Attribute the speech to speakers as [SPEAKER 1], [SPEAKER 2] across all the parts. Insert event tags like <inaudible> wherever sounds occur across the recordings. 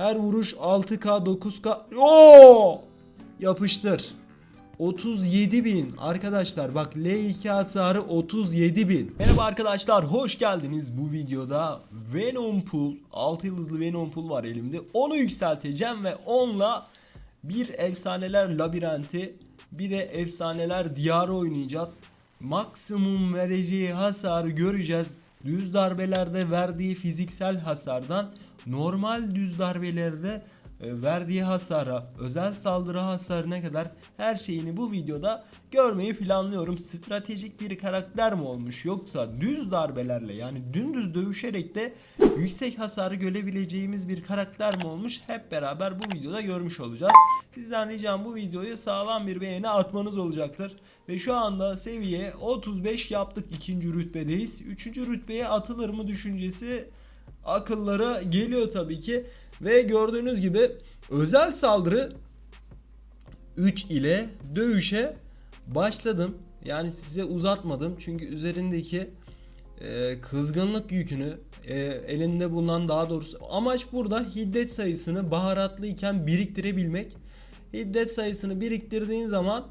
[SPEAKER 1] Her vuruş 6K 9K. Oo! Yapıştır. 37 bin arkadaşlar bak L2 hasarı 37 bin. Merhaba arkadaşlar hoş geldiniz bu videoda Venom Pool 6 yıldızlı Venom Pool var elimde onu yükselteceğim ve onunla bir efsaneler labirenti bir de efsaneler diyarı oynayacağız. Maksimum vereceği hasarı göreceğiz. Düz darbelerde verdiği fiziksel hasardan normal düz darbelerde verdiği hasara, özel saldırı hasarına kadar her şeyini bu videoda görmeyi planlıyorum. Stratejik bir karakter mi olmuş yoksa düz darbelerle yani dümdüz dövüşerek de yüksek hasarı görebileceğimiz bir karakter mi olmuş hep beraber bu videoda görmüş olacağız. Sizden ricam bu videoyu sağlam bir beğeni atmanız olacaktır. Ve şu anda seviye 35 yaptık ikinci rütbedeyiz. Üçüncü rütbeye atılır mı düşüncesi akıllara geliyor tabii ki. Ve gördüğünüz gibi özel saldırı 3 ile dövüşe başladım. Yani size uzatmadım çünkü üzerindeki e, kızgınlık yükünü e, elinde bulunan daha doğrusu amaç burada hiddet sayısını baharatlıyken biriktirebilmek. Hiddet sayısını biriktirdiğin zaman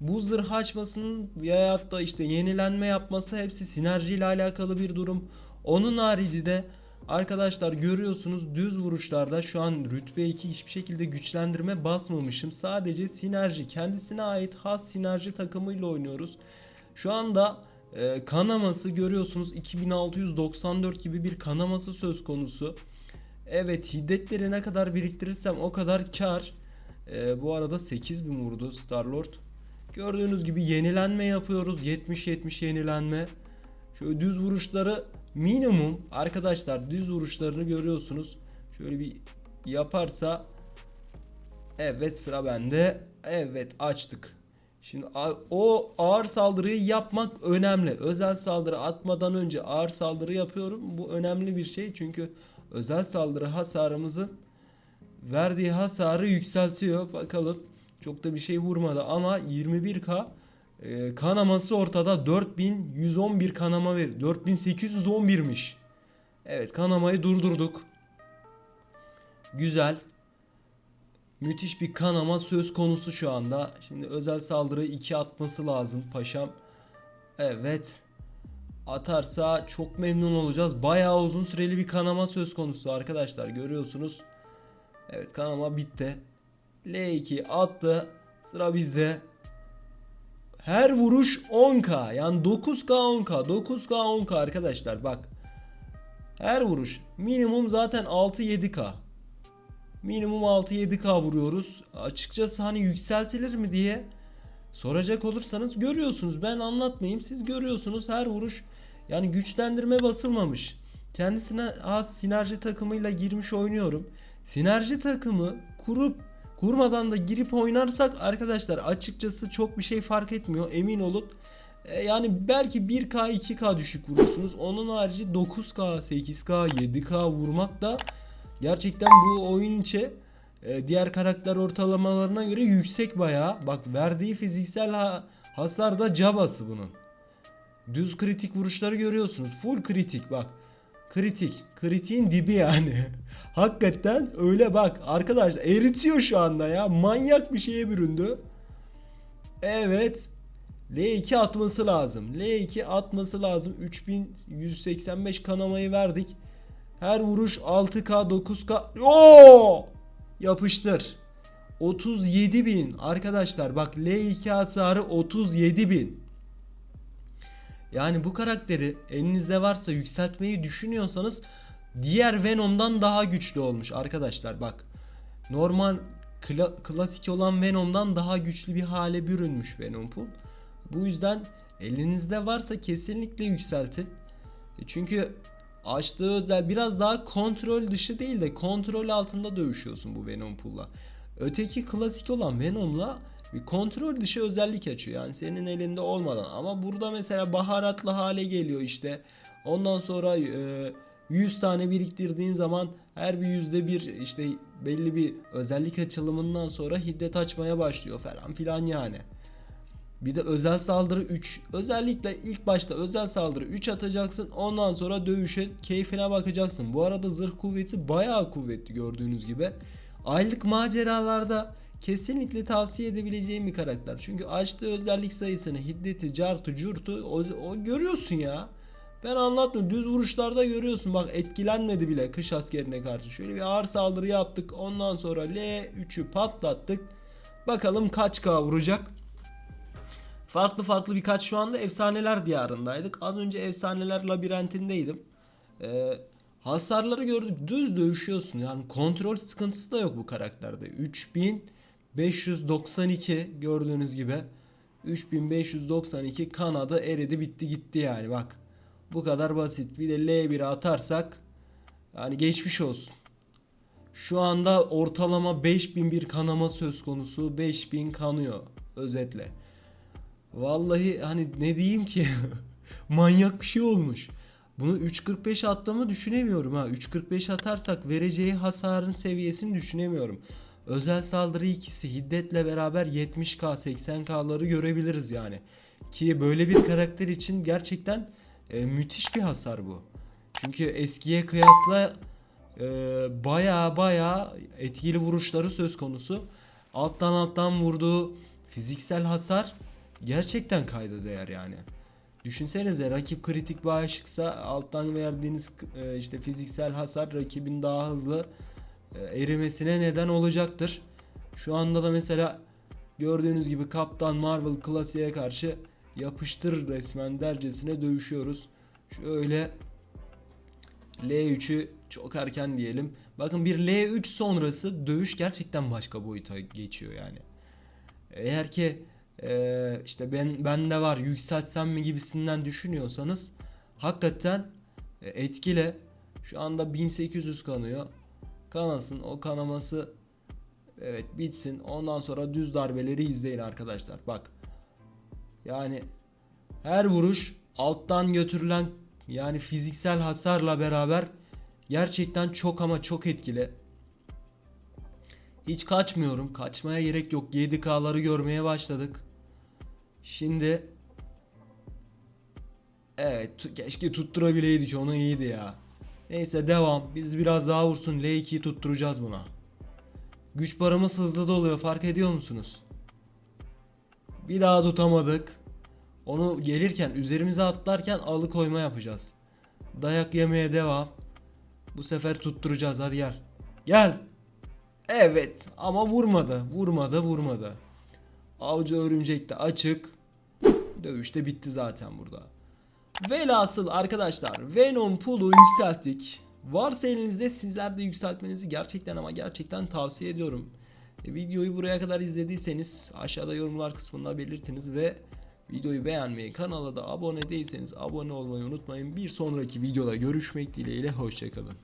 [SPEAKER 1] bu zırh açmasının veyahut da işte yenilenme yapması hepsi sinerji ile alakalı bir durum. Onun harici de Arkadaşlar görüyorsunuz düz vuruşlarda şu an rütbe 2 hiçbir şekilde güçlendirme basmamışım. Sadece sinerji kendisine ait has sinerji takımıyla oynuyoruz. Şu anda e, kanaması görüyorsunuz 2694 gibi bir kanaması söz konusu. Evet hiddetleri ne kadar biriktirirsem o kadar kar. E, bu arada 8000 vurdu Starlord. Gördüğünüz gibi yenilenme yapıyoruz. 70-70 yenilenme. Şöyle düz vuruşları minimum arkadaşlar düz vuruşlarını görüyorsunuz. Şöyle bir yaparsa evet sıra bende. Evet açtık. Şimdi o ağır saldırıyı yapmak önemli. Özel saldırı atmadan önce ağır saldırı yapıyorum. Bu önemli bir şey çünkü özel saldırı hasarımızın verdiği hasarı yükseltiyor. Bakalım çok da bir şey vurmadı ama 21k e, kanaması ortada 4111 kanama ver 4811'miş. Evet kanamayı durdurduk. Güzel. Müthiş bir kanama söz konusu şu anda. Şimdi özel saldırı 2 atması lazım paşam. Evet. Atarsa çok memnun olacağız. Bayağı uzun süreli bir kanama söz konusu arkadaşlar. Görüyorsunuz. Evet kanama bitti. L2 attı. Sıra bizde. Her vuruş 10k. Yani 9k 10k. 9k 10k arkadaşlar bak. Her vuruş. Minimum zaten 6-7k. Minimum 6-7k vuruyoruz. Açıkçası hani yükseltilir mi diye soracak olursanız görüyorsunuz. Ben anlatmayayım. Siz görüyorsunuz her vuruş yani güçlendirme basılmamış. Kendisine az sinerji takımıyla girmiş oynuyorum. Sinerji takımı kurup kurmadan da girip oynarsak arkadaşlar açıkçası çok bir şey fark etmiyor emin olun. E, yani belki 1K 2K düşük vurursunuz. Onun harici 9K 8K 7K vurmak da gerçekten bu oyun içi e, diğer karakter ortalamalarına göre yüksek bayağı. Bak verdiği fiziksel ha- hasar da cabası bunun. Düz kritik vuruşları görüyorsunuz. Full kritik bak. Kritik. Kritiğin dibi yani. <laughs> Hakikaten öyle bak. Arkadaşlar eritiyor şu anda ya. Manyak bir şeye büründü. Evet. L2 atması lazım. L2 atması lazım. 3185 kanamayı verdik. Her vuruş 6K 9K. Oo! Yapıştır. 37 bin arkadaşlar bak L2 hasarı 37 bin. Yani bu karakteri elinizde varsa yükseltmeyi düşünüyorsanız diğer Venom'dan daha güçlü olmuş arkadaşlar bak. Normal kla- klasik olan Venom'dan daha güçlü bir hale bürünmüş Venom Pool. Bu yüzden elinizde varsa kesinlikle yükseltin. E Çünkü açtığı özel biraz daha kontrol dışı değil de kontrol altında dövüşüyorsun bu Venom Pool'la. Öteki klasik olan Venom'la bir kontrol dışı özellik açıyor. Yani senin elinde olmadan. Ama burada mesela baharatlı hale geliyor işte. Ondan sonra e, 100 tane biriktirdiğin zaman her bir yüzde bir işte belli bir özellik açılımından sonra hiddet açmaya başlıyor falan filan yani. Bir de özel saldırı 3. Özellikle ilk başta özel saldırı 3 atacaksın. Ondan sonra dövüşe keyfine bakacaksın. Bu arada zırh kuvveti bayağı kuvvetli gördüğünüz gibi. Aylık maceralarda kesinlikle tavsiye edebileceğim bir karakter. Çünkü açtığı özellik sayısını, hiddeti, cartu, curtu o, o görüyorsun ya. Ben anlatmıyorum. Düz vuruşlarda görüyorsun. Bak etkilenmedi bile kış askerine karşı. Şöyle bir ağır saldırı yaptık. Ondan sonra L3'ü patlattık. Bakalım kaç K vuracak. Farklı farklı birkaç şu anda efsaneler diyarındaydık. Az önce efsaneler labirentindeydim. Ee, hasarları gördük. Düz dövüşüyorsun. Yani kontrol sıkıntısı da yok bu karakterde. 3592 gördüğünüz gibi. 3592 Kanada eridi bitti gitti yani bak. Bu kadar basit. Bir de L1'e atarsak yani geçmiş olsun. Şu anda ortalama 5000 bir kanama söz konusu. 5000 kanıyor özetle. Vallahi hani ne diyeyim ki <laughs> manyak bir şey olmuş. Bunu 3.45 attığımı düşünemiyorum ha. 3.45 atarsak vereceği hasarın seviyesini düşünemiyorum. Özel saldırı ikisi hiddetle beraber 70k 80k'ları görebiliriz yani. Ki böyle bir karakter için gerçekten e, müthiş bir hasar bu. Çünkü eskiye kıyasla e, baya baya etkili vuruşları söz konusu. Alttan alttan vurduğu fiziksel hasar gerçekten kayda değer yani. Düşünsenize rakip kritik bağışıksa alttan verdiğiniz e, işte fiziksel hasar rakibin daha hızlı erimesine neden olacaktır. Şu anda da mesela gördüğünüz gibi Kaptan Marvel klasiğe karşı yapıştır resmen dercesine dövüşüyoruz. Şöyle L3'ü çok erken diyelim. Bakın bir L3 sonrası dövüş gerçekten başka boyuta geçiyor yani. Eğer ki e, işte ben bende var yükseltsem mi gibisinden düşünüyorsanız hakikaten e, etkile. Şu anda 1800 kanıyor. Kanasın o kanaması evet bitsin. Ondan sonra düz darbeleri izleyin arkadaşlar. Bak. Yani her vuruş alttan götürülen yani fiziksel hasarla beraber gerçekten çok ama çok etkili. Hiç kaçmıyorum. Kaçmaya gerek yok. 7K'ları görmeye başladık. Şimdi Evet keşke tutturabileydik onu iyiydi ya. Neyse devam. Biz biraz daha vursun. L2'yi tutturacağız buna. Güç barımız hızlı doluyor fark ediyor musunuz? Bir daha tutamadık. Onu gelirken üzerimize atlarken alıkoyma yapacağız. Dayak yemeye devam. Bu sefer tutturacağız hadi gel. Gel. Evet ama vurmadı. Vurmadı vurmadı. Avcı örümcek de açık. Dövüş de bitti zaten burada. Velhasıl arkadaşlar Venom Pool'u yükselttik. Varsa elinizde sizler de yükseltmenizi gerçekten ama gerçekten tavsiye ediyorum. E, videoyu buraya kadar izlediyseniz aşağıda yorumlar kısmında belirtiniz ve videoyu beğenmeyi, kanala da abone değilseniz abone olmayı unutmayın. Bir sonraki videoda görüşmek dileğiyle hoşçakalın.